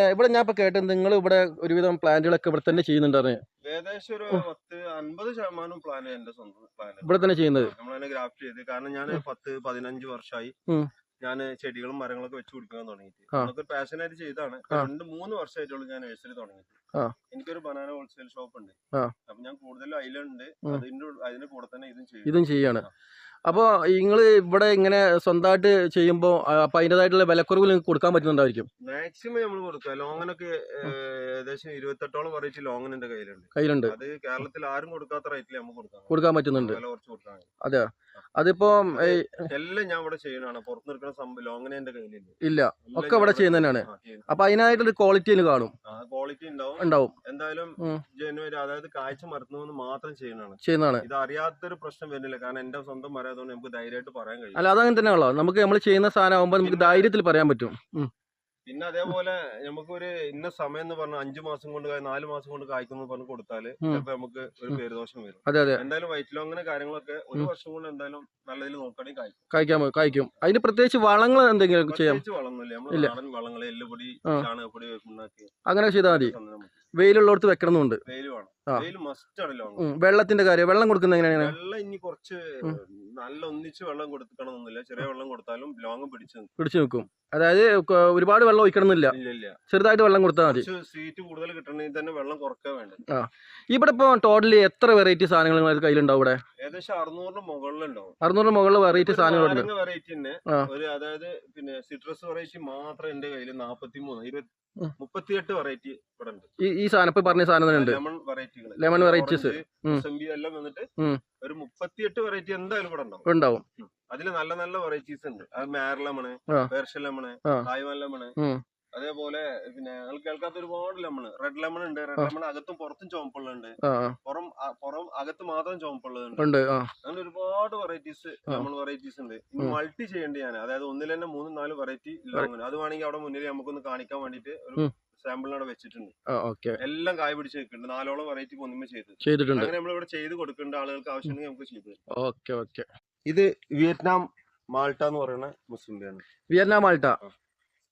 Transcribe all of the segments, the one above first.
ഇവിടെ ഞാൻ ഇപ്പൊ കേട്ടത് നിങ്ങൾ ഇവിടെ ഒരുവിധം പ്ലാന്റുകളൊക്കെ ഇവിടെ തന്നെ ചെയ്യുന്നുണ്ടെന്ന് ഏകദേശം ഒരു പത്ത് അൻപത് ശതമാനം പ്ലാൻ എന്റെ സ്വന്തം പ്ലാൻ ഇവിടെ തന്നെ ചെയ്യുന്നത്? നമ്മളതിനെ ഗ്രാഫ്റ്റ് ചെയ്ത്. കാരണം ഞാൻ പത്ത് പതിനഞ്ച് വർഷമായി. ഞാൻ ചെടികളും മരങ്ങളൊക്കെ വെച്ച് കൊടുക്കാൻ തുടങ്ങിയിട്ട്. പാഷൻ പാഷനായിട്ട് ചെയ്താണ്. രണ്ട് മൂന്ന് വർഷമായിട്ടുള്ളൂ ഞാൻ നഴ്സറി തുടങ്ങിയിട്ട്. എനിക്കൊരു ബനാന ഹോൾസെയിൽ ഷോപ്പ് ഉണ്ട്. അപ്പൊ ഞാൻ കൂടുതലും അതിലുണ്ട്. അതിന്റെ അതിന്റെ കൂടെ തന്നെ ഇതും ചെയ്യും. ഇതും ചെയ്യാണ്. അപ്പോൾ നിങ്ങൾ ഇവിടെ ഇങ്ങനെ സ്വന്തമായിട്ട് ചെയ്യുമ്പോൾ അപ്പം അതിന്റെതായിട്ടുള്ള വിലക്കുറവ് നിങ്ങൾക്ക് കൊടുക്കാൻ പറ്റുന്നുണ്ടായിരിക്കും? മാക്സിമം നമ്മൾ കൊടുക്കുക. ലോങ്ങിനൊക്കെ ഏകദേശം ഇരുപത്തെട്ടോളം വെറൈറ്റി ലോങ്ങിന് എന്റെ കയ്യിലുണ്ട്. കയ്യിലുണ്ട്. അത് കേരളത്തിൽ ആരും കൊടുക്കാത്ത റേറ്റിൽ നമുക്ക് കൊടുക്കാം. കൊടുക്കാൻ പറ്റുന്നുണ്ട്. വില കുറച്ച് കൊടുക്കാൻ അതെ. അതിപ്പോ എല്ലാം ഞാൻ ഇവിടെ ചെയ്യണാണ് പുറത്ത് നിൽക്കുന്ന സംഭവം ലോങ്ങിന് എന്റെ കയ്യിലില്ല. ഇല്ല. ഒക്കെ ഇവിടെ ചെയ്യുന്ന ചെയ്യുന്നതന്നെയാണ്. അപ്പൊ അതിനായിട്ടൊരു ക്വാളിറ്റി കാണും. ക്വാളിറ്റി ഉണ്ടാവും. ഉണ്ടാവും. എന്തായാലും ജനുവരി അതായത് കാഴ്ച മരത്തുനിന്ന് മാത്രം ചെയ്യുന്നതാണ്. ചെയ്യുന്നതാണ്. ഇത് അറിയാത്തൊരു പ്രശ്നം വരുന്നില്ല. കാരണം എന്റെ സ്വന്തം മരം ആയതുകൊണ്ട് നമുക്ക് ധൈര്യമായിട്ട് പറയാൻ കഴിയും. അല്ല അതങ്ങനെ തന്നെയാണല്ലോ. നമുക്ക് നമ്മൾ ചെയ്യുന്ന സാധനം ആകുമ്പോൾ നമുക്ക് ധൈര്യത്തിൽ പറയാൻ പറ്റും. പിന്നെ അതേപോലെ നമുക്കൊരു ഇന്ന സമയം എന്ന് പറഞ്ഞാൽ അഞ്ചു മാസം കൊണ്ട് നാല് മാസം കൊണ്ട് കായ്ക്കുന്നു പറഞ്ഞ് കൊടുത്താൽ ഉം. ചിലപ്പോ നമുക്ക് ഒരു. പേരുദോഷം വരും. അതെ അതെ. എന്തായാലും വൈറ്റിലോ അങ്ങനെ കാര്യങ്ങളൊക്കെ ഒരു വർഷം കൊണ്ട് എന്തായാലും നല്ലതിൽ നോക്കുകയാണെങ്കിൽ കായ്ക്കും. കഴിക്കാൻ കായ്ക്കും. അതിന് പ്രത്യേകിച്ച് വളങ്ങൾ എന്തെങ്കിലും ചെയ്യാം? പ്രത്യേകിച്ച് വളമൊന്നുമില്ല. നമ്മൾ. നാടൻ വളങ്ങൾ എല്ലുപൊടി. ചാണകപ്പൊടി ഉണ്ടാക്കി അങ്ങനെ ചെയ്താൽ മതി. വെയിലുള്ളടത്ത് വെക്കണമെന്നുണ്ട്. വെള്ളത്തിന്റെ കാര്യം. വെള്ളം കൊടുക്കുന്നത് എങ്ങനെയാണ്? വെള്ളം ഇനി കുറച്ച്. നല്ല ഒന്നിച്ച് വെള്ളം കൊടുക്കണമെന്നില്ല. ചെറിയ വെള്ളം കൊടുത്താലും ലോങ് പിടിച്ചു. പിടിച്ചു നിൽക്കും അതായത് ഒരുപാട് വെള്ളം ഒഴിക്കണമെന്നില്ല. ചെറുതായിട്ട് വെള്ളം കൊടുത്താൽ മതി. സീറ്റ് കൂടുതൽ കിട്ടണമെങ്കിൽ തന്നെ വെള്ളം കുറയ്ക്കാൻ വേണ്ട ഇവിടെ ഇപ്പൊ ടോട്ടലി എത്ര വെറൈറ്റി സാധനങ്ങൾ നിങ്ങളുടെ കയ്യിലുണ്ടാവും ഇവിടെ? ഏകദേശം അറുന്നൂറിന് മുകളിലുണ്ടാവും. അറുന്നൂറിന് മുകളിൽ വെറൈറ്റി സാധനങ്ങളുണ്ട് വെറൈറ്റി. ഒരു അതായത് പിന്നെ സിട്രസ് വെറൈറ്റി മാത്രം എന്റെ കയ്യിൽ നാപ്പത്തി മൂന്ന് ഇരുപത്തി. മുപ്പത്തിയെട്ട് വെറൈറ്റി ഇവിടെ ഈ സാധനം ഇപ്പൊ പറഞ്ഞ സാധനം തന്നെ ഉണ്ട്. ലെമൺ വെറൈറ്റികൾ ലെമൺ വെറൈറ്റീസ് എല്ലാം വന്നിട്ട് ഒരു മുപ്പത്തിയെട്ട് വെറൈറ്റി എന്തായാലും ഇവിടെ ഉണ്ടാവും. ഉണ്ടാവും. അതിൽ നല്ല നല്ല വെറൈറ്റീസ് ഉണ്ട്. അത് Meyer lemon. Persian lemon. Taiwan lemon അതേപോലെ കേൾക്കാത്ത ഒരുപാട് ലെമൺ റെഡ് ലെമൺ ഉണ്ട്. റെഡ്. ലെമൺ അകത്തും പുറത്തും ചുവപ്പുള്ള ഉണ്ട് ആ, പുറം പുറം അകത്ത് മാത്രം ആ. അങ്ങനെ ഒരുപാട് വെറൈറ്റീസ്. ലെമൺ വെറൈറ്റീസ് ഉണ്ട്. ഇനി മൾട്ടി ചെയ്യേണ്ട ഞാൻ. അതായത് ഒന്നിൽ തന്നെ മൂന്ന് നാല് വെറൈറ്റി ലെമൺ അത് വേണമെങ്കിൽ അവിടെ മുന്നിൽ നമുക്കൊന്ന് കാണിക്കാൻ വേണ്ടിട്ട് ഒരു സാമ്പിളിനോട് വെച്ചിട്ടുണ്ട്. എല്ലാം കായ പിടിച്ച് നിൽക്കുന്നുണ്ട്. നാലോളം വെറൈറ്റി ഒന്നുമേ ചെയ്ത് ചെയ്തിട്ടുണ്ട്. അങ്ങനെ നമ്മൾ ഇവിടെ ചെയ്ത് കൊടുക്കേണ്ട ആളുകൾക്ക് ആവശ്യമുണ്ടെങ്കിൽ നമുക്ക് ചെയ്ത് ഓക്കെ ഓക്കെ. ഇത് വിയറ്റ്നാം മാൾട്ട എന്ന് പറയുന്ന മുസ്ലിം വിയറ്റ്നാം മാൾട്ട.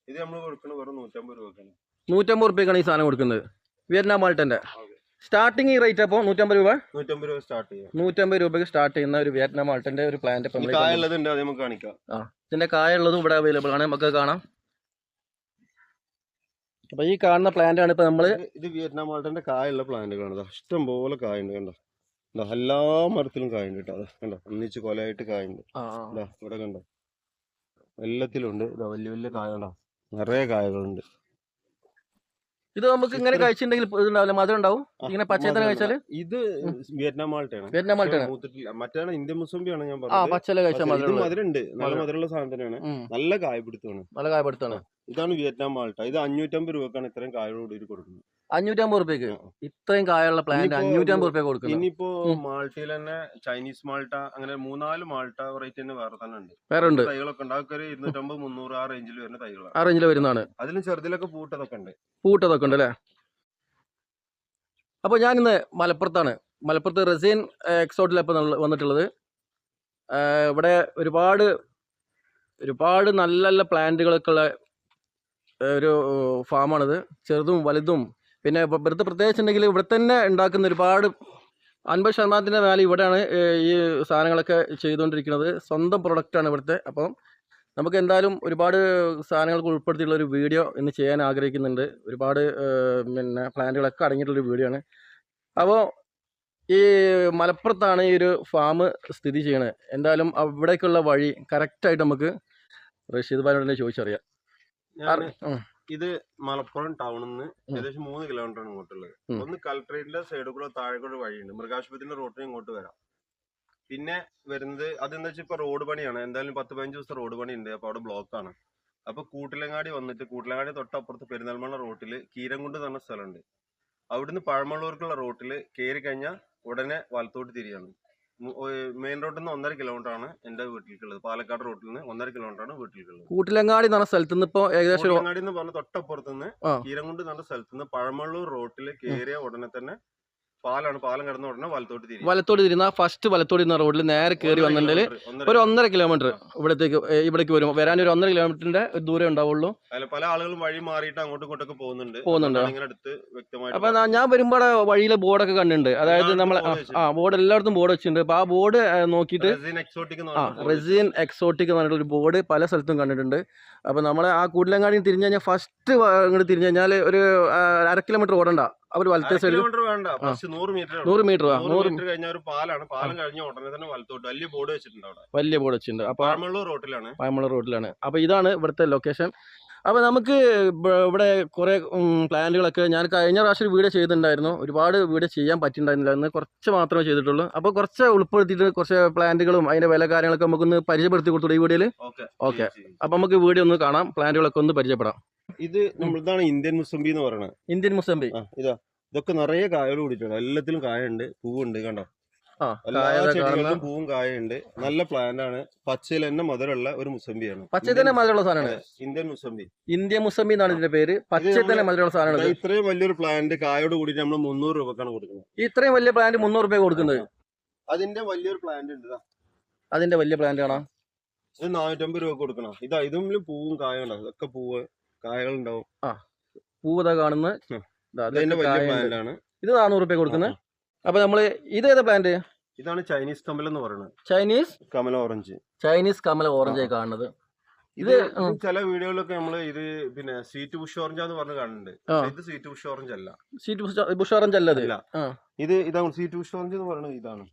ഇത് നമ്മൾ കൊടുക്കുന്നത് വെറും നൂറ്റമ്പത് രൂപക്കാണ്. നൂറ്റമ്പത് റുപ്യക്കാണ് ഈ സാധനം കൊടുക്കുന്നത്. വിയറ്റ്നാം മാൾട്ടന്റെ. സ്റ്റാർട്ടിംഗ് ഈ റേറ്റ് അപ്പോൾ നൂറ്റമ്പത് രൂപ? നൂറ്റമ്പത് രൂപ സ്റ്റാർട്ട് ചെയ്യാം. നൂറ്റമ്പത് രൂപയ്ക്ക് സ്റ്റാർട്ട് ചെയ്യുന്ന ഒരു വിയറ്റ്നാം മാൾട്ടന്റെ ഒരു പ്ലാന്റ് അത് നമുക്ക് കാണിക്കാം. ഇതിന്റെ കായുള്ളതും ഇവിടെ അവൈലബിൾ ആണ്. നമുക്ക് കാണാം. അപ്പൊ ഈ കാണുന്ന പ്ലാന്റ് ആണ് ഇപ്പൊ നമ്മൾ ഇത് വിയറ്റ്നാം മാൾട്ടന്റെ കായുള്ള പ്ലാന്റ് ദാ ഇഷ്ടം പോലെ കായുണ്ട് കണ്ടോ? എല്ലാ മരത്തിലും കായുണ്ട് കേട്ടോ അതെ കണ്ടോ? ഒന്നിച്ച് കൊലയായിട്ട് കായുണ്ട് ഇവിടെ കണ്ടോ? എല്ലാത്തിലും ഉണ്ട്. വലിയ വലിയ കായ കണ്ടോ നിറയെ കായകളുണ്ട്. ഇത് നമുക്ക് ഇങ്ങനെ കഴിച്ചിട്ടുണ്ടെങ്കിൽ ഇതുണ്ടാവില്ല? മധുരം ഉണ്ടാവും? ഇങ്ങനെ പച്ചത്തന്നെ കഴിച്ചാൽ? ഇത് വിയറ്റ്നാം മാൾട്ടാണ് വിയറ്റ്നാം മാൾട്ടാണ്. മറ്റാണ് ഇന്ത്യൻ മുസംബിയാണ് ഞാൻ ആ പറഞ്ഞത്. പച്ചല കഴിച്ചാൽ മധുരം മധുരമുണ്ട്. നല്ല മധുരം. മധുരമുള്ള സാധനം തന്നെയാണ് നല്ല കായപിടുത്തമാണ്. നല്ല കായപ്പെടുത്താണ് ഇതാണ് വിയറ്റ്നാം മാൾട്ട. ഇത് അഞ്ഞൂറ്റമ്പത് രൂപക്കാണ് ഇത്രയും കായോട് കൊടുക്കുന്നത്. അഞ്ഞൂറ്റമ്പത് റുപ്യക്ക് ഇത്രയും കായുള്ള പ്ലാന്റ് അഞ്ഞൂറ്റമ്പത് റുപ്യ കൊടുക്കും ഇനിയിപ്പോ. മാൾട്ടയിൽ തന്നെ ചൈനീസ് മാൾട്ട അങ്ങനെ മൂന്നാൽ മാൾട്ട വെറൈറ്റി തന്നെ വേറെ തന്നെ ഉണ്ട്. വേറെ ഉണ്ട് തൈകളൊക്കെ ഉണ്ട്. അതൊക്കെ ഇരുന്നൂറ്റമ്പത് മുന്നൂറ് ആ റേഞ്ചിൽ വരുന്ന തൈകളാണ്. ആ റേഞ്ചിൽ വരുന്നതാണ്. അതിലും ചെറുതിലൊക്കെ പൂട്ടതൊക്കെ ഉണ്ട്. പൂട്ടതൊക്കെ ഉണ്ട് അല്ലേ? അപ്പോൾ ഞാനിന്ന് മലപ്പുറത്താണ്. മലപ്പുറത്ത് റസീൻ എക്സോട്ടിലാണ് ഇപ്പോൾ വന്നിട്ടുള്ളത്. ഇവിടെ ഒരുപാട് ഒരുപാട് നല്ല നല്ല പ്ലാന്റുകളൊക്കെ ഉള്ള ഒരു ഫാമാണിത് ചെറുതും വലുതും പിന്നെ വെറുതെ പ്രത്യേകിച്ച് ഉണ്ടെങ്കിൽ ഇവിടെ തന്നെ ഉണ്ടാക്കുന്ന ഒരുപാട് അൻപത് ശതമാനത്തിന്റെ മേലെ ഇവിടെയാണ് ഈ സാധനങ്ങളൊക്കെ ചെയ്തുകൊണ്ടിരിക്കുന്നത്. സ്വന്തം പ്രൊഡക്റ്റാണ് ഇവിടുത്തെ. അപ്പം നമുക്ക് എന്തായാലും ഒരുപാട് സാധനങ്ങൾക്ക് ഉൾപ്പെടുത്തിയിട്ടുള്ള ഒരു വീഡിയോ ഇന്ന് ചെയ്യാൻ ആഗ്രഹിക്കുന്നുണ്ട്. ഒരുപാട് പിന്നെ പ്ലാന്റുകളൊക്കെ അടങ്ങിയിട്ടുള്ളൊരു വീഡിയോ ആണ്. അപ്പോൾ ഈ മലപ്പുറത്താണ് ഈ ഒരു ഫാം സ്ഥിതി ചെയ്യണത്. എന്തായാലും അവിടേക്കുള്ള വഴി കറക്റ്റായിട്ട് നമുക്ക് റഷീദ് ഭായിനോട് തന്നെ ചോദിച്ചറിയാം. ഇത് മലപ്പുറം ടൗണിൽ നിന്ന് ഏകദേശം മൂന്ന് കിലോമീറ്റർ ആണ് ഇങ്ങോട്ടുള്ളത്. ഒന്ന് കലക്ട്രേറ്റിന്റെ സൈഡിൽ കൂടെ താഴെ കൂടെ വഴിയുണ്ട്. മൃഗാശുപത്രിന്റെ റോട്ടിന് ഇങ്ങോട്ട് വരാം. പിന്നെ വരുന്നത് അതെന്താ വെച്ചാൽ ഇപ്പൊ റോഡ് പണിയാണ്. എന്തായാലും പത്ത് പതിനഞ്ച് ദിവസം റോഡ് പണി ഉണ്ട്. അപ്പൊ അവിടെ ബ്ലോക്കാണ് ആണ്. അപ്പൊ കൂട്ടിലങ്ങാടി വന്നിട്ട് കൂട്ടിലങ്ങാടി തൊട്ടപ്പുറത്ത് പെരിന്തൽമണ്ണ റോട്ടിൽ കീരംകുണ്ട് എന്ന് പറഞ്ഞ സ്ഥലമുണ്ട്. അവിടുന്ന് പഴമള്ളൂർക്കുള്ള റോട്ടിൽ കയറി കഴിഞ്ഞാൽ ഉടനെ വലത്തോട്ട് തിരിയാണ്. മെയിൻ റോഡിൽ നിന്ന് ഒന്നര കിലോമീറ്റർ ആണ് എന്റെ വീട്ടിലേക്കുള്ളത് പാലക്കാട് റോഡിൽ നിന്ന് ഒന്നര കിലോമീറ്റർ ആണ് വീട്ടിലേക്കുള്ളത് കൂട്ടിലങ്ങാടി എന്ന് പറഞ്ഞ സ്ഥലത്ത് നിന്ന് ഇപ്പൊ ഏകദേശം കൂട്ടിലങ്ങാടി എന്ന് പറഞ്ഞ തൊട്ടപ്പുറത്ത് നിന്ന് ആ. കീരംകുണ്ട് എന്ന് സ്ഥലത്ത് നിന്ന് പഴമള്ളൂർ റോട്ടിൽ കയറിയ ഉടനെ തന്നെ പാലാണ് പാലം കിടന്ന ഉടനെ വലത്തോട്ട് തിരിയും. വലത്തോട്ട് തിരുന്ന ഫസ്റ്റ് വലത്തോട് ഇരുന്ന റോഡിൽ നേരെ കയറി വന്നിട്ടുണ്ടെങ്കിൽ ഒരു ഒന്നര കിലോമീറ്റർ ഇവിടത്തേക്ക് ഇവിടേക്ക് വരും. വരാൻ ഒരു ഒന്നര കിലോമീറ്ററിന്റെ ദൂരം ഉണ്ടാവുള്ളൂ. അല്ല പല ആളുകളും വഴി മാറിയിട്ട് അങ്ങോട്ടും ഇങ്ങോട്ടൊക്കെ പോകുന്നുണ്ട്. പോകുന്നുണ്ട്. ഇങ്ങനെ അടുത്ത് വ്യക്തമായിട്ട് അപ്പൊ ഞാൻ വരുമ്പോൾ വഴിയിലെ ബോർഡൊക്കെ കണ്ടിട്ടുണ്ട്. അതായത് നമ്മൾ ആ ബോർഡ് എല്ലായിടത്തും ബോർഡ് വെച്ചിട്ടുണ്ട്. അപ്പൊ ആ ബോർഡ് നോക്കിയിട്ട് റെസിൻ എക്സോട്ടിക് എന്ന് ആ പറഞ്ഞ റെസിൻ എക്സോട്ടിക് എന്ന് പറഞ്ഞിട്ട് ഒരു ബോർഡ് പല സ്ഥലത്തും കണ്ടിട്ടുണ്ട്. അപ്പൊ നമ്മളെ ആ കൂട്ടിലങ്ങാടി തിരിഞ്ഞു കഴിഞ്ഞാൽ ഫസ്റ്റ് അങ്ങോട്ട് തിരിഞ്ഞു കഴിഞ്ഞാൽ ഒരു അര കിലോമീറ്റർ ഓടണ്ട. അവർ വലത്തെ സൈഡ് സൈഡിൽ നൂറ് മീറ്റർ നൂറ് മീറ്റർ കഴിഞ്ഞ ഒരു പാലാണ്. പാലം കഴിഞ്ഞ ഉടനെ തന്നെ വലത്തോട്ട്. വലിയ ബോർഡ് വെച്ചിട്ടുണ്ട് അവിടെ. വലിയ ബോർഡ് വെച്ചിട്ടുണ്ട്. അപ്പൊ പാഴമള്ളൂർ റോഡിലാണ് പായമ്പള റോഡിലാണ് അപ്പൊ ഇതാണ് ഇവിടുത്തെ ലൊക്കേഷൻ അപ്പോൾ നമുക്ക് ഇവിടെ കുറേ പ്ലാന്റുകളൊക്കെ ഞാൻ കഴിഞ്ഞ പ്രാവശ്യം വീഡിയോ ചെയ്തിട്ടുണ്ടായിരുന്നു. ഒരുപാട് വീഡിയോ ചെയ്യാൻ പറ്റിയിട്ടുണ്ടായിരുന്നില്ല. എന്ന് കുറച്ച് മാത്രമേ ചെയ്തിട്ടുള്ളൂ. അപ്പോൾ കുറച്ച് ഉൾപ്പെടുത്തിയിട്ട് കുറച്ച് പ്ലാന്റുകളും അതിന്റെ വില കാര്യങ്ങളൊക്കെ നമുക്കൊന്ന് പരിചയപ്പെടുത്തി കൊടുത്തു ഈ വീഡിയോയിൽ ഓക്കെ. ഓക്കെ. അപ്പോൾ നമുക്ക് വീഡിയോ ഒന്ന് കാണാം. പ്ലാന്റുകളൊക്കെ ഒന്ന് പരിചയപ്പെടാം. ഇത് നമ്മളിതാണ് ഇന്ത്യൻ മുസംബി എന്ന് പറയുന്നത് ഇന്ത്യൻ മുസംബി ഇതാ ഇതൊക്കെ നിറയെ കായകൾ കൂടിയിട്ടുണ്ട് എല്ലാത്തിലും കായുണ്ട് പൂവുണ്ട് കണ്ടോ? എല്ലാ ചെടികളിലും പൂവും കായുണ്ട് നല്ല പ്ലാന്റ് ആണ്. പച്ചയിൽ തന്നെ മധുരമുള്ള ഒരു മുസംബിയാണ് പച്ചയിൽ തന്നെ മധുരമുള്ള സാധനമാണ്. ഇന്ത്യൻ മുസംബി ഇന്ത്യൻ മുസംബി എന്നാണ് ഇതിന്റെ പേര്. പച്ചയിൽ തന്നെ മധുരമുള്ള സാധനമാണ് ഇത്. ഇത്രയും വലിയൊരു പ്ലാന്റ് കായോട് കൂടി നമ്മൾ മുന്നൂറ് രൂപക്കാണ് കൊടുക്കുന്നത്. ഇത്രയും വലിയ പ്ലാന്റ് മുന്നൂറ് രൂപ കൊടുക്കുന്നത്. അതിന്റെ വലിയൊരു പ്ലാന്റ് ഉണ്ട് അതിന്റെ വലിയ പ്ലാന്റ് ആണോ? ഇത് നാനൂറ്റമ്പത് രൂപ കൊടുക്കണം. ഇതാ ഇതും പൂവും കായും ഇതൊക്കെ പൂവ്. കായകൾ ആ പൂവത കാണുന്ന ഇത് നാനൂറ് രൂപ കൊടുക്കുന്നത് അപ്പൊ നമ്മൾ ഇത് ഏതാ പ്ലാന്റ് ഇതാണ് ചൈനീസ് കമൽ എന്ന് പറയുന്നത്. ചൈനീസ്? കമൽ ഓറഞ്ച്. ചൈനീസ് കമൽ ഓറഞ്ച് കാണുന്നത്. ഇത് ചില വീഡിയോയിലൊക്കെ നമ്മൾ ഇത് പിന്നെ സീറ്റ് ബുഷ് ഓറഞ്ച് എന്ന് പറഞ്ഞ് കാണുന്നുണ്ട്. ഇത് സീറ്റ് ബുഷ് ഓറഞ്ച് അല്ല. സീറ്റ് ബുഷ് ഓറഞ്ച് അല്ല. ഇത്. ഇതാണ് സീറ്റ് ബുഷ് ഓറഞ്ച് എന്ന് പറയുന്നത് ഇതാണ്.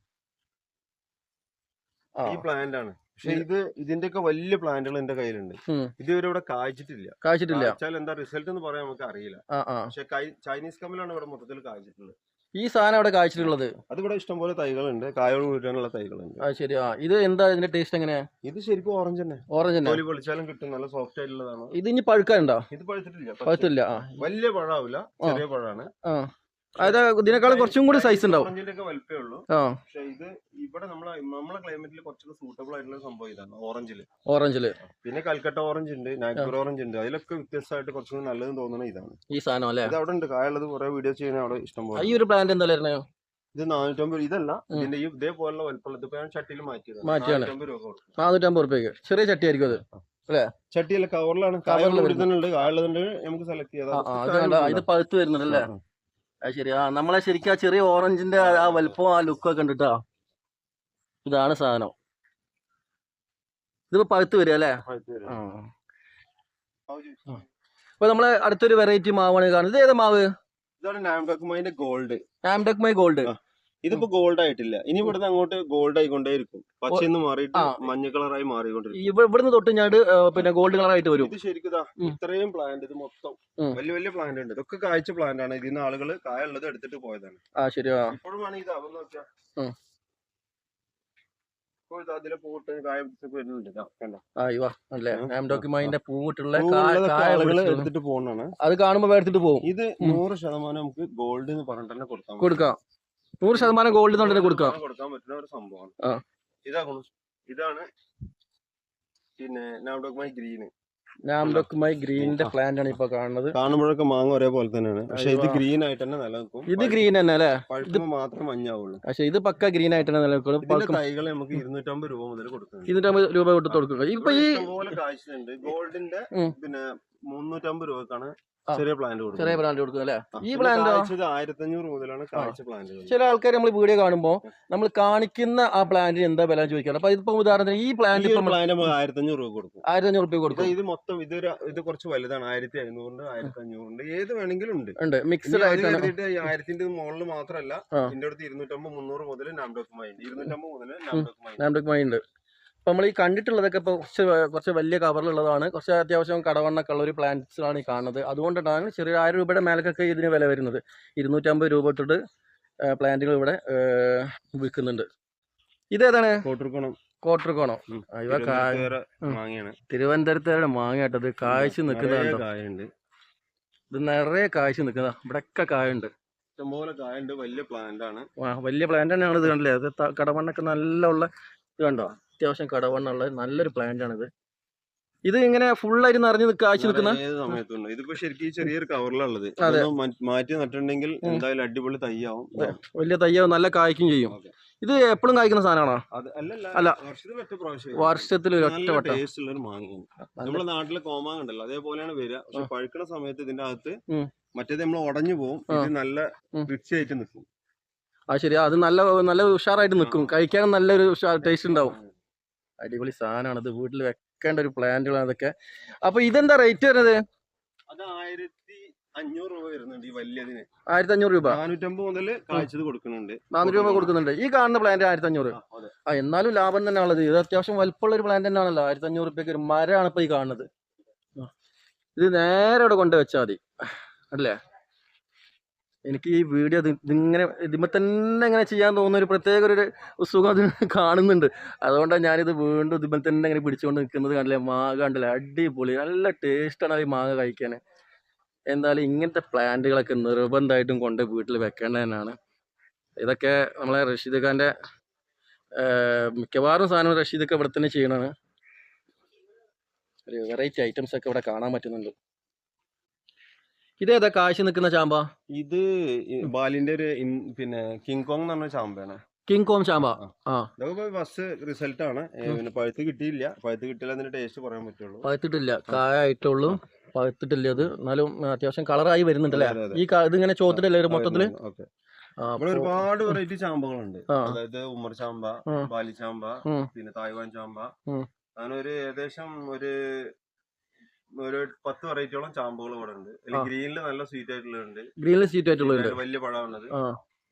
ഈ പ്ലാന്റ് ആണ്. പക്ഷെ ഇത് ഇതിന്റെയൊക്കെ വലിയ പ്ലാന്റുകൾ എന്റെ കയ്യിലുണ്ട്. ഇതുവരെ ഇവിടെ കായ്ച്ചിട്ടില്ല. കാഴ്ചിട്ടില്ല വെച്ചാൽ എന്താ റിസൾട്ട് എന്ന് പറയാൻ നമുക്ക് അറിയില്ല. പക്ഷെ ചൈനീസ് കമ്മലാണ് ഇവിടെ മൊത്തത്തിൽ കായ്ച്ചിട്ടുള്ളത്. ഈ സാധനം അവിടെ കാഴ്ചിട്ടുള്ളത് അതിവിടെ ഇഷ്ടംപോലെ തൈകളുണ്ട്. കായോട് കൂട്ടാനുള്ള തൈകളുണ്ട്. ആ ശരി. ആ ഇത് എന്താ ഇതിന്റെ ടേസ്റ്റ് എങ്ങനെയാ? ഇത് ശരിക്കും ഓറഞ്ച് തന്നെ. ഓറഞ്ച് തന്നെ. വിളിച്ചാലും പൊളിച്ചാലും കിട്ടും. നല്ല സോഫ്റ്റ് ആയിട്ടുള്ളതാണ്. ഇത് ഇനി പഴുക്കാനുണ്ടോ? ഇത് പഴുത്തിട്ടില്ല. പഴുത്തില്ല. വലിയ പഴാവില്ല ചെറിയ പഴമാണ്. ആ. അതായത് ഇതിനേക്കാളും കുറച്ചും കൂടി സൈസ് ഉണ്ടാവും. ആ. പക്ഷെ ഇത് ഇവിടെ നമ്മളെ നമ്മളെ ക്ലൈമറ്റിൽ കുറച്ചുകൂടി സൂട്ടബിൾ ആയിട്ടുള്ള സംഭവം ഇതാണ്. ഓറഞ്ചിൽ ഓറഞ്ചിൽ പിന്നെ കൽക്കട്ട ഓറഞ്ച് ഉണ്ട് നാഗ്പൂർ ഓറഞ്ച് ഉണ്ട്. അതിലൊക്കെ വ്യത്യസ്തമായിട്ട് കുറച്ചുകൂടി നല്ലത് തോന്നുന്നത് ഇതാണ്. ഈ സാധനം അല്ലേ? ഇത് അവിടെ ഉണ്ട്. കായുള്ളത് കുറെ വീഡിയോ ചെയ്യുന്ന അവിടെ ഇഷ്ടം പോലെ ഈ ഒരു പ്ലാന്റ് എന്താ വരുന്നത് ഇത് നാനൂറ്റമ്പത് ഇതല്ല. ഇതിന്റെ ഈ ഇതേപോലുള്ള വലിപ്പമുള്ള ഇതിപ്പോ ഞാൻ ചട്ടിയിൽ മാറ്റിയത് മാറ്റിയാണ്. നാനൂറ്റമ്പത് രൂപ കൊടുക്കും നാനൂറ്റമ്പത് റുപ്യക്ക് ചെറിയ ചട്ടി ആയിരിക്കും അത് ചട്ടിയല്ല കവറിലാണ്. തന്നെ കായുള്ളതുണ്ട് നമുക്ക് സെലക്ട് ചെയ്യാം. ഇത് പഴുത്ത് വരുന്നുണ്ടല്ലേ അത് ശരി. ആ നമ്മളെ ശരിക്കും ആ ചെറിയ ഓറഞ്ചിന്റെ ആ- വലുപ്പം ആ ലുക്കൊക്കെ കണ്ടിട്ടാ. ഇതാണ് സാധനം. ഇതിപ്പോ പഴുത്ത് വരിക അല്ലേ. അപ്പൊ നമ്മളെ അടുത്തൊരു വെറൈറ്റി മാവാണ് കാണുന്നത്. ഇത് ഏതാ മാവ്? Gold gold. ഇതിപ്പോ ഗോൾഡ് ആയിട്ടില്ല ഇനി ഇവിടുന്ന് അങ്ങോട്ട് ഗോൾഡ് ആയിക്കൊണ്ടേയിരിക്കും പച്ചന്ന് മാറിയിട്ട്. മഞ്ഞ കളറായി മാറിക്കൊണ്ടിരിക്കും. ഇവിടുന്ന് തൊട്ട് ഞാൻ പിന്നെ ഗോൾഡ് കളർ ആയിട്ട് വരും. ഇത് ശരിക്കും ഇതാ ഇത്രയും പ്ലാന്റ് ഇത് മൊത്തം വലിയ വലിയ പ്ലാന്റ് ഉണ്ട്. ഇതൊക്കെ കാഴ്ച പ്ലാന്റ് ആണ്. ഇതിന്ന് ആളുകൾ കായുള്ളത് എടുത്തിട്ട് പോയതാണ്. ആ ശരിയാ. ഇപ്പോഴും ഇത് അവൻ നോക്കിയാ അതിലെ പൂട്ട് കായ വരുന്നുണ്ട്. കായ എടുത്തിട്ട് പോകുന്നതാണ്. അത് കാണുമ്പോ എടുത്തിട്ട് പോകും. ഇത്. നൂറ് ശതമാനം നമുക്ക് ഗോൾഡ് എന്ന് പറഞ്ഞിട്ട് തന്നെ കൊടുക്കാം കൊടുക്കാം. നൂറ് ശതമാനം ഗോൾഡ് കൊടുക്കാം. കൊടുക്കാൻ പറ്റുന്ന ഒരു സംഭവമാണ്. ഇതാണ് പിന്നെ ഗ്രീന് ഗ്രീനിന്റെ. പ്ലാന്റ് ആണ് ഇപ്പൊ കാണുന്നത്. കാണുമ്പോഴൊക്കെ മാങ്ങ ഒരേപോലെ തന്നെയാണ്. പക്ഷെ ഇത്. ഗ്രീൻ ആയിട്ട് തന്നെ നിലനിൽക്കും. ഇത് ഗ്രീൻ തന്നെ അല്ലേ? മാത്രം മഞ്ഞാവുള്ളൂ. പക്ഷെ ഇത് പക്ക ഗ്രീൻ ആയിട്ട് തന്നെ നിലനിൽക്കും. തൈകൾ നമുക്ക് ഇരുന്നൂറ്റമ്പത് രൂപ മുതൽ കൊടുക്കും ഇരുന്നൂറ്റമ്പത് രൂപ കൊടുത്ത് കൊടുക്കുക ഇപ്പൊ ഈ കാഴ്ചയുണ്ട്. ഗോൾഡിന്റെ പിന്നെ മുന്നൂറ്റമ്പത് രൂപക്കാണ്. ചെറിയ പ്ലാന്റ് ചെറിയ അല്ലെ പ്ലാന്റ് കൊടുക്കുക അല്ലേ ഈ പ്ലാന്റ് പ്ലാന്റോ? കായ്ച്ചത് ആയിരത്തി അഞ്ഞൂറ് മുതലാണ് കാഴ്ച പ്ലാന്റുകൾ ചില ആൾക്കാർ നമ്മൾ വീഡിയോ കാണുമ്പോൾ നമ്മൾ കാണിക്കുന്ന ആ പ്ലാന്റിന് എന്താ വില ചോദിക്കണം അപ്പൊ ഇതിപ്പോ ഉദാഹരണത്തിന് ഈ പ്ലാന്റ് പ്ലാന്റ് ആയിരത്തി അഞ്ഞൂറ് രൂപ കൊടുക്കും. ആയിരത്തി അഞ്ഞൂറ് ഇത് കൊടുക്കും. ഇത് മൊത്തം ഇതൊരു ഇത് കുറച്ച് വലുതാണ്. ആയിരത്തി അഞ്ഞൂറുണ്ട് ആയിരത്തി അഞ്ഞൂറുണ്ട് ഏത് വേണമെങ്കിലും ഉണ്ട്. ഉണ്ട്. മിക്സഡ് ആയിട്ട് ആയിരത്തിന്റെ മുകളിൽ മാത്രമല്ല. ഇതിന്റെ അടുത്ത് ഇരുന്നൂറ്റമ്പത് മുന്നൂറ് മുതൽ നാംഡോക്കുമായി ഇരുന്നൂറ്റമ്പത് മുതൽ നാംഡോക്കുമായി ഉണ്ട്. അപ്പൊ നമ്മൾ ഈ കണ്ടിട്ടുള്ളതൊക്കെ ഇപ്പോൾ കുറച്ച് കുറച്ച് വലിയ കവറിലുള്ളതാണ്. കുറച്ച് അത്യാവശ്യം കടവണ്ണൊക്കെ ഉള്ള ഒരു പ്ലാന്റ്സാണ് ഈ കാണുന്നത്. അതുകൊണ്ടാണ് ചെറിയ ആയിരം രൂപയുടെ മേലക്കൊക്കെ ഇതിന് വില വരുന്നത്. ഇരുന്നൂറ്റമ്പത് രൂപ തൊട്ട് പ്ലാന്റുകൾ ഇവിടെ വിൽക്കുന്നുണ്ട്. ഇതേതാണ്? കോട്ടർക്കോണം. കോട്ടർക്കോണം. ഇവ തിരുവനന്തപുരത്തുകാരുടെ മാങ്ങയാട്ടത് കാഴ്ച നിൽക്കുന്നുണ്ട് ഇത് നിറയെ കാഴ്ച നിൽക്കുന്ന ഇവിടെയൊക്കെ കായുണ്ട്. ഇഷ്ടംപോലെ കായുണ്ട്. വലിയ പ്ലാന്റ് ആണ്. വലിയ പ്ലാന്റ് തന്നെയാണ് ഇത് കണ്ടില്ലേ? അത് കടമണ്ണൊക്കെ കടവണ്ണൊക്കെ നല്ല ഉള്ള ഇത് കണ്ടോ? അത്യാവശ്യം കടവണ്ണുള്ള നല്ലൊരു പ്ലാന്റ് ആണിത്. ഇത് ഇങ്ങനെ ഫുള്ളായിട്ട് നിറഞ്ഞു നിൽക്കുക ആഴ്ച നിൽക്കുന്ന സമയത്തുണ്ട്. ഇതിപ്പോ ശരിക്കും ചെറിയൊരു കവറിലുള്ളത്. മാറ്റി നട്ടുണ്ടെങ്കിൽ എന്തായാലും അടിപൊളി തയ്യാവും. വലിയ തയ്യാവും നല്ല കായ്ക്കും ചെയ്യും. ഇത് എപ്പോഴും കായ്ക്കുന്ന സാധനമാണോ? അല്ല. വർഷത്തിൽ ഒരൊറ്റ വട്ടം. നമ്മുടെ നാട്ടിലെ കോമാങ്ങ ഉണ്ടല്ലോ അതേപോലെയാണ് വരിക. പക്ഷെ പഴുക്കണ സമയത്ത് ഇതിന്റെ അകത്ത് മറ്റേത് നമ്മൾ ഉടഞ്ഞു പോകും. ഇത് നല്ല ഉം. വൃത്തിയായിട്ട് നിൽക്കും ആ ശരി അത് നല്ല നല്ല ഉഷാറായിട്ട് നിൽക്കും കഴിക്കാൻ നല്ലൊരു ടേസ്റ്റ് ഉണ്ടാവും. അടിപൊളി സാധനമാണ് ഇത് വീട്ടിൽ വെക്കേണ്ട ഒരു പ്ലാന്റുകളാണ് അതൊക്കെ. അപ്പൊ ഇതെന്താ റേറ്റ് വരുന്നത്? അത് ആയിരത്തി അഞ്ഞൂറ് രൂപ വരുന്നുണ്ട് ഈ വലിയതിന്. ആയിരത്തി അഞ്ഞൂറ് രൂപ. നാനൂറ്റമ്പത് മുതൽ കാഴ്ചത് കൊടുക്കുന്നുണ്ട്. നാനൂറ് രൂപ കൊടുക്കുന്നുണ്ട്. ഈ കാണുന്ന പ്ലാന്റ് ആയിരത്തി അഞ്ഞൂറ് ആ, എന്നാലും ലാഭം തന്നെ ഉള്ളത് ഇത് അത്യാവശ്യം വലുപ്പമുള്ള ഒരു പ്ലാന്റ് തന്നെയാണല്ലോ. ആയിരത്തി അഞ്ഞൂറ് റുപ്യക്ക് ഒരു മരമാണ് ഇപ്പൊ ഈ കാണുന്നത്. ഇത് നേരെ ഇവിടെ കൊണ്ടുവച്ചാ മതി. അല്ലേ? എനിക്ക് ഈ വീഡിയോ ഇതിങ്ങനെ ഇതിമ്മ തന്നെ ഇങ്ങനെ ചെയ്യാൻ തോന്നുന്ന ഒരു പ്രത്യേക ഒരു സുഖം അതിന് കാണുന്നുണ്ട്. അതുകൊണ്ടാണ് ഞാനിത് വീണ്ടും ഇതിമ്മ തന്നെ ഇങ്ങനെ പിടിച്ചുകൊണ്ട് നിൽക്കുന്നത് കണ്ടില്ലേ? മാങ്ങ കണ്ടില്ലേ? അടിപൊളി. നല്ല ടേസ്റ്റാണ് ഈ മാങ്ങ കഴിക്കാൻ. എന്തായാലും ഇങ്ങനത്തെ പ്ലാന്റുകളൊക്കെ നിർബന്ധമായിട്ടും കൊണ്ട് വീട്ടിൽ വെക്കേണ്ടത് തന്നെയാണ് ഇതൊക്കെ നമ്മളെ റഷീദ് ഖാന്റെ മിക്കവാറും സാധനം റഷീദൊക്കെ ഇവിടെ തന്നെ ചെയ്യണതാണ്. ഒരു വെറൈറ്റി ഐറ്റംസ് ഒക്കെ ഇവിടെ കാണാൻ പറ്റുന്നുണ്ട്. ഇതേതാ കാശ് നിൽക്കുന്ന ചാമ്പ? ഇത് ബാലിന്റെ ഒരു ഇൻ- പിന്നെ കിങ് കോങ് എന്ന് പറഞ്ഞ ചാമ്പയാണ്. കിങ് കോം ചാമ്പ. ആ ഇതൊക്കെ ഫസ്റ്റ് റിസൾട്ട് ആണ്. ഏ, പിന്നെ പഴുത്ത് കിട്ടിയില്ല. പഴുത്ത് കിട്ടില്ല അതിന്റെ ടേസ്റ്റ് പറയാൻ പറ്റുള്ളൂ. പഴുത്തിട്ടില്ല. കായ ആയിട്ടുള്ളൂ പഴുത്തിട്ടില്ല അത് എന്നാലും അത്യാവശ്യം കളറായി വരുന്നുണ്ടല്ലേ? അതെ, അതെ. ഈ കാ- ഇതിങ്ങനെ ചോത്തിട്ടല്ലേ ഒരു മൊത്തത്തിൽ? ഓക്കെ. ആ, ഇവിടെ അപ്പൊ- ഒരുപാട് വെറൈറ്റി ചാമ്പകളുണ്ട്. ആ. അതായത് ഉമ്മർ ചാമ്പ. ബാലി ചാമ്പ ഉം. പിന്നെ തായ്വാൻ ചാമ്പ. ഉം. അങ്ങനെ ഒരു ഏകദേശം ഒരു ഒരു പത്ത് വെറൈറ്റിയോളം ചാമ്പുകൾ ഇവിടെ ഉണ്ട്. ഗ്രീനിൽ നല്ല സ്വീറ്റ് ആയിട്ടുള്ളത് ഗ്രീനിൽ സ്വീറ്റ് ആയിട്ടുള്ളത് വലിയ പഴമുള്ളത്.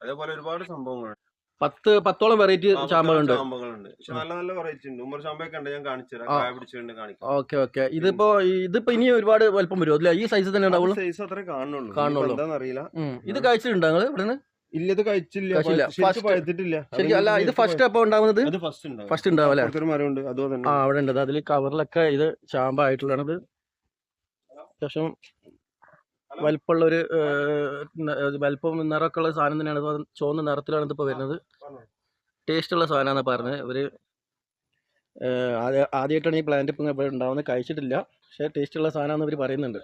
അതേപോലെ ഒരുപാട് സംഭവങ്ങളുണ്ട്. പത്ത് പത്തോളം വെറൈറ്റി ചാമ്പകളുണ്ട്. ചാമ്പകളുണ്ട്. പക്ഷെ നല്ല നല്ല വെറൈറ്റി ഉണ്ട്. ഉമ്മർ ചാമ്പയൊക്കെ ഉണ്ട് ഞാൻ കാണിച്ചുതരാം. കായ പിടിച്ചുകൊണ്ട് കാണിക്കാം. Okay okay. ഇതിപ്പോ ഇതിപ്പോ ഇനി ഒരുപാട് വലിപ്പം വരും. അല്ലെ ഈ സൈസ് തന്നെ ഉണ്ടാവുള്ളൂ? സൈസ് അത്ര കാണുള്ളൂ കാണുള്ളൂ. എന്താണെന്നറിയില്ല ഇത് കഴിച്ചിട്ടുണ്ടോ ഇവിടെ ഇവിടുന്ന്? ഇല്ല ഇത് കഴിച്ചില്ല. പഴുത്തിട്ടില്ല. ശരിക്കും അല്ല ഇത് ഫസ്റ്റ് അപ്പൊ ഉണ്ടാവുന്നത്? ഫസ്റ്റ് ഉണ്ടാവും. അല്ലേ? മരമുണ്ട്. അതുപോലെ ആ അവിടെ ഉണ്ട്. അതിൽ കവറിലൊക്കെ ഇത് ചാമ്പ ആയിട്ടുള്ളതാണത് അത്യാവശ്യം വലിപ്പമുള്ള ഒരു വലിപ്പം നിറമൊക്കെ ഉള്ള സാധനം തന്നെയാണ്. ചുവന്ന നിറത്തിലാണ് ഇതിപ്പോൾ വരുന്നത്. ടേസ്റ്റ് ഉള്ള സാധനമാണ് പറഞ്ഞത് ഇവർ ഏഹ്, ആദ്യമായിട്ടാണ് ഈ പ്ലാന്റ് ഇപ്പം ഇവിടെ ഉണ്ടാവുന്നത്. കഴിച്ചിട്ടില്ല. പക്ഷേ ടേസ്റ്റ് ഉള്ള സാധനമാണെന്ന് ഇവർ പറയുന്നുണ്ട്.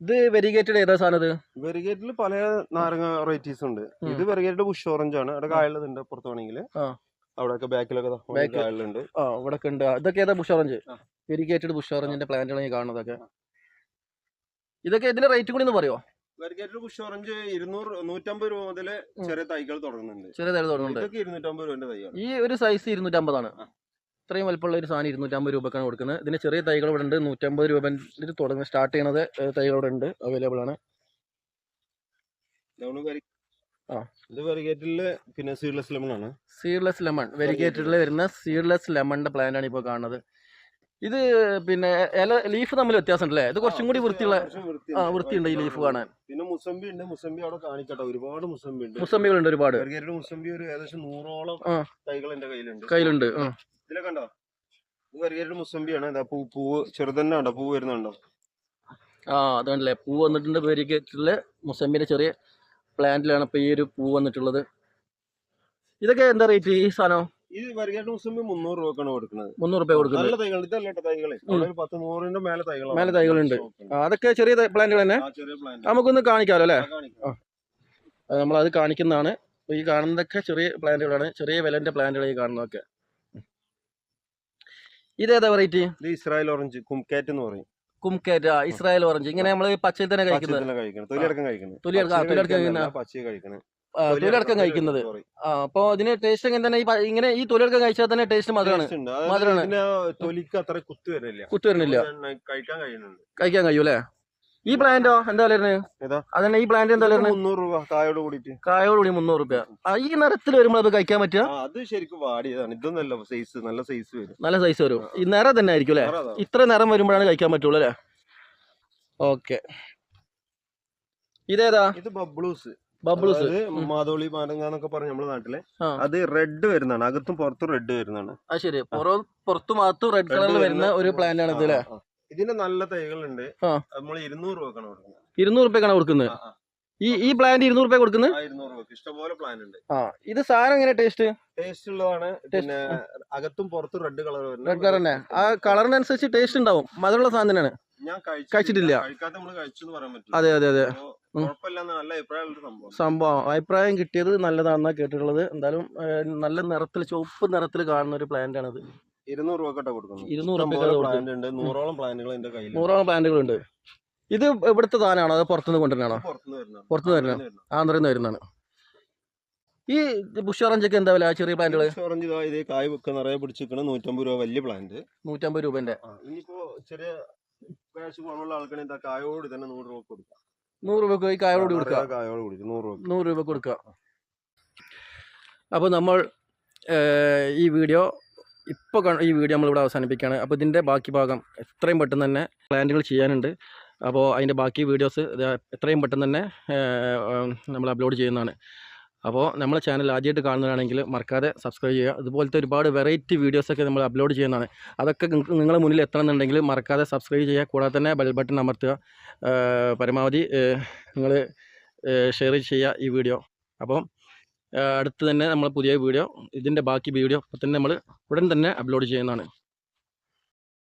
ഇത് വെരിഗേറ്റഡ് ഏതാ സാധനം ഇത്? വെരിഗേറ്റിൽ പല നാരങ്ങ വെറൈറ്റീസ് ഉണ്ട്. ഇത് വെരിഗേറ്റഡ് ബുഷ് ഓറഞ്ച് ആണ്. അവിടെ കായലുണ്ട് പുറത്ത് വേണമെങ്കിൽ. അവിടെയൊക്കെ ബാക്കിലൊക്കെ. കായുള്ളുണ്ട് ആ ഇവിടെ ഉണ്ട്. ഇതൊക്കെ ഏതാ ബുഷ് ഓറഞ്ച് വെരിഗേറ്റഡ് ബുഷ് ഓറഞ്ചിന്റെ പ്ലാന്റ് ഈ കാണുന്നതൊക്കെ. ഇതൊക്കെ ഇതിന്റെ റേറ്റ് കൂടി ഒന്ന് പറയോ ബുഷ് ഓറഞ്ച് ഇരുന്നൂറ് നൂറ്റമ്പത് രൂപ മുതൽ ചെറിയ തൈകൾ തുടങ്ങുന്നുണ്ട്. ചെറിയ തൈകൾ തുടങ്ങുന്നുണ്ട്. ഇതൊക്കെ ഇരുന്നൂറ്റമ്പത് രൂപന്റെ ഈ ഒരു സൈസ് ഇരുന്നൂറ്റമ്പതാണ്. ഇത്രയും വലിപ്പമുള്ള ഒരു സാധനം ഇരുന്നൂറ്റമ്പത് രൂപക്കാണ് കൊടുക്കുന്നത്. ഇതിന് ചെറിയ തൈകൾ ഇവിടെ ഉണ്ട്. നൂറ്റമ്പത് രൂപ തുടങ്ങി സ്റ്റാർട്ട് ചെയ്യണത് തൈകൾ ഇവിടെ ഉണ്ട്. അവൈലബിൾ ആണ്. ഇത് പിന്നെ സീഡ്ലെസ് ലെമൺ ആണ്. സീഡ്ലെസ് ലെമൺ വെരിഗേറ്റഡിൽ വരുന്ന സീഡ്ലെസ് ലെമണിന്റെ പ്ലാന്റ് ആണ് ഇപ്പോൾ കാണുന്നത്. ഇത് പിന്നെ ഇല ലീഫ് തമ്മിൽ വ്യത്യാസം ഉണ്ടല്ലേ ഇത് കുറച്ചും കൂടി വൃത്തിയുള്ള ആ വൃത്തിയുണ്ട്. ഈ ലീഫ് കാണാൻ. പിന്നെ മുസമ്പി ഉണ്ട്. മുസമ്പി അവിടെ കാണിക്കട്ടെ. ഒരുപാട് മുസമ്പി ഉണ്ട്. മുസമ്പികളുണ്ട് ഒരുപാട്. മുസമ്പി ഒരു ഏകദേശം നൂറോളം. തൈകൾ എന്റെ കയ്യിലുണ്ട്. കയ്യിലുണ്ട്. ഇതിലെ കണ്ടോ? ഇത് വെറിഗേറ്റിന്റെ മുസമ്പിയാണ്. ഇതാ പൂ പൂവ് ചെറുതന്നെ ഉണ്ടോ പൂ വരുന്നുണ്ടോ ആ അതുകൊണ്ടല്ലേ പൂ വന്നിട്ടുണ്ട് പേരിക്കുള്ള മുസമ്പിന്റെ ചെറിയ പ്ലാന്റിലാണ് ഇപ്പൊ ഈ ഒരു പൂ വന്നിട്ടുള്ളത്. ഇതൊക്കെ എന്താ റേറ്റ് ഈ സാധനം? ഇത് വരികയാട്ട് മുസ്ലിം മുന്നൂറ് രൂപക്കാണ് കൊടുക്കുന്നത്. മുന്നൂറ് രൂപ കൊടുക്കുന്നത്. നല്ല തൈകൾ ഇതല്ല തൈകൾ? പത്ത് നൂറിന്റെ മേലെ തൈകളാണ്. മേലെ തൈകളുണ്ട്. അതൊക്കെ ചെറിയ പ്ലാന്റുകൾ തന്നെ നമുക്കൊന്ന് കാണിക്കാമല്ലോ അല്ലേ? അത് നമ്മളത് കാണിക്കുന്നതാണ്. ഈ കാണുന്നതൊക്കെ ചെറിയ പ്ലാന്റുകളാണ് ചെറിയ വിലന്റെ പ്ലാന്റുകൾ ഈ കാണുന്നതൊക്കെ. ഇതേതാ വെറൈറ്റി ഇസ്രായേൽ ഓറഞ്ച് കുംകാറ്റ് എന്ന് പറയും. കുംകേറ്റ ഇസ്രായേൽ ഓറഞ്ച് ഇങ്ങനെ നമ്മൾ പച്ചയിൽ തന്നെ കഴിക്കുന്നത്. തൊലിയടക്കം കഴിക്കണം തൊലിയടക്കം കഴിക്കണം. തൊലി തൊലിയടക്കം കഴിക്കുന്നത്. അപ്പൊ അതിന് ടേസ്റ്റ് എങ്ങനെ തന്നെ ഇങ്ങനെ ഈ തൊലിയടക്കം കഴിച്ചാൽ തന്നെ ടേസ്റ്റ് മധുരമാണ്. മധുരമാണ്. തൊലിക്ക് അത്ര കുത്തു വരുന്നില്ല. കഴിക്കാൻ കഴിയുന്നുണ്ട്. കഴിക്കാൻ കഴിയും അല്ലേ ഈ പ്ലാന്റോ എന്താ വില വരുന്നത്? ഏതാ? അതന്നെ ഈ പ്ലാന്റ് എന്താ വില വരുന്നത്? മുന്നൂറ് രൂപ കായോട് കൂടിയിട്ട്. കായോടുകൂടി മുന്നൂറ് രൂപ. ഈ നിറത്തിൽ വരുമ്പോൾ അത് കഴിക്കാൻ പറ്റുക? അത് ശരിക്കും വാടിയതാണ്. ഇതൊന്നല്ല സൈസ് നല്ല സൈസ് വരും. നല്ല സൈസ് വരും. ഈ നിറം തന്നെ ആയിരിക്കും അല്ലേ? ഇത്ര നിറം വരുമ്പോഴാണ് കഴിക്കാൻ പറ്റുള്ളൂ അല്ലേ? ഓക്കെ. ഇതേതാ? ഇത് ബബ്ലൂസ് ബബിൾസ് മാതോളി മാനങ്ങാന്നൊക്കെ പറഞ്ഞ നമ്മുടെ നാട്ടിലെ. അത് റെഡ് വരുന്നതാണ്. അകത്തും പുറത്തും റെഡ് വരുന്നതാണ്. അത് ശരി. പുറം പുറത്തും അകത്തും റെഡ് കളറിൽ വരുന്ന ഒരു പ്ലാന്റ് ആണ് ഇത് അല്ലേ ആ, ആ. ഇതിന്റെ നല്ല തൈകളുണ്ട്. നമ്മൾ ഇരുന്നൂറ് രൂപക്കാണ് കൊടുക്കുന്നത്. ഇരുന്നൂറ് രൂപയ്ക്കാണ് കൊടുക്കുന്നത്. ആ, ആ. ഈ ഈ പ്ലാന്റ് ഇരുന്നൂറ് രൂപ കൊടുക്കുന്നത്? ആ, ഇഷ്ടംപോലെ പ്ലാൻ ഉണ്ട്. ആ. ഇത് സാധനം എങ്ങനെ ടേസ്റ്റ് ടേസ്റ്റ് ഉള്ളതാണ്. പിന്നെ അകത്തും പുറത്തും റെഡ് കളർ റെഡ് കളർ തന്നെ. ആ കളറിനനുസരിച്ച് ടേസ്റ്റ് ഉണ്ടാവും. മധുരമുള്ള സാധനമാണ് ഞാൻ കഴിച്ചിട്ടില്ല. അതെ അതെ അതെ. സംഭവം. അഭിപ്രായം കിട്ടിയത് നല്ലതാണെന്നാണ് കേട്ടിട്ടുള്ളത്. എന്തായാലും നല്ല നിറത്തിൽ ചുവപ്പ് നിറത്തിൽ കാണുന്ന ഒരു പ്ലാന്റ് ആണിത് ഇരുന്നൂറ് രൂപ കൊടുക്കുന്നു ഇരുന്നൂറ് ഉണ്ട് നൂറോളം പ്ലാന്റുകൾ എന്റെ കയ്യിൽ നൂറോളം പ്ലാന്റുകളുണ്ട്. ഇത് ഇവിടുത്തെ താനാണോ അത് പുറത്തുനിന്ന് കൊണ്ടുവരണോ പുറത്തുനിന്ന് വരുന്ന. ആന്ധ്രയിൽ നിന്ന് വരുന്നതാണ്. ഈ ബുഷ് ഓറഞ്ചൊക്കെ എന്താ വില? ചെറിയ പ്ലാന്റുകൾ ഓറഞ്ച് ഇതാ കായ് വെക്ക നിറയെ പിടിച്ചിരിക്കണം നൂറ്റമ്പത് രൂപ വലിയ പ്ലാന്റ്. നൂറ്റമ്പത് രൂപന്റെ. ഇനിയിപ്പോ ചെറിയ കാശ് കുറവുള്ള ആൾക്കാണ് ഇതാ കായോട് തന്നെ നൂറ് രൂപ കൊടുക്കാം. നൂറ് രൂപക്ക് ഈ കായോട് കൊടുക്കുക കായോട് നൂറ് രൂപ നൂറ് രൂപ കൊടുക്കുക അപ്പോൾ നമ്മൾ ഈ വീഡിയോ ഇപ്പോൾ ഈ വീഡിയോ നമ്മളിവിടെ അവസാനിപ്പിക്കുകയാണ്. അപ്പോൾ ഇതിന്റെ ബാക്കി ഭാഗം എത്രയും പെട്ടെന്ന് തന്നെ പ്ലാന്റുകൾ ചെയ്യാനുണ്ട്. അപ്പോൾ അതിന്റെ ബാക്കി വീഡിയോസ് എത്രയും പെട്ടെന്ന് തന്നെ നമ്മൾ അപ്ലോഡ് ചെയ്യുന്നതാണ്. അപ്പോൾ നമ്മളെ ചാനൽ ആദ്യമായിട്ട് കാണുന്നതാണെങ്കിൽ മറക്കാതെ സബ്സ്ക്രൈബ് ചെയ്യുക. അതുപോലത്തെ ഒരുപാട് വെറൈറ്റി വീഡിയോസൊക്കെ നമ്മൾ അപ്ലോഡ് ചെയ്യുന്നതാണ്. അതൊക്കെ നിങ്ങളുടെ മുന്നിൽ എത്തണമെന്നുണ്ടെങ്കിൽ മറക്കാതെ സബ്സ്ക്രൈബ് ചെയ്യുക. കൂടാതെ തന്നെ ബെൽ ബട്ടൺ അമർത്തുക. പരമാവധി നിങ്ങൾ ഷെയർ ചെയ്യുക ഈ വീഡിയോ അപ്പോൾ അടുത്ത് തന്നെ നമ്മൾ പുതിയ വീഡിയോ ഇതിന്റെ ബാക്കി വീഡിയോ ഇപ്പം തന്നെ നമ്മൾ ഉടൻ തന്നെ അപ്ലോഡ് ചെയ്യുന്നതാണ്.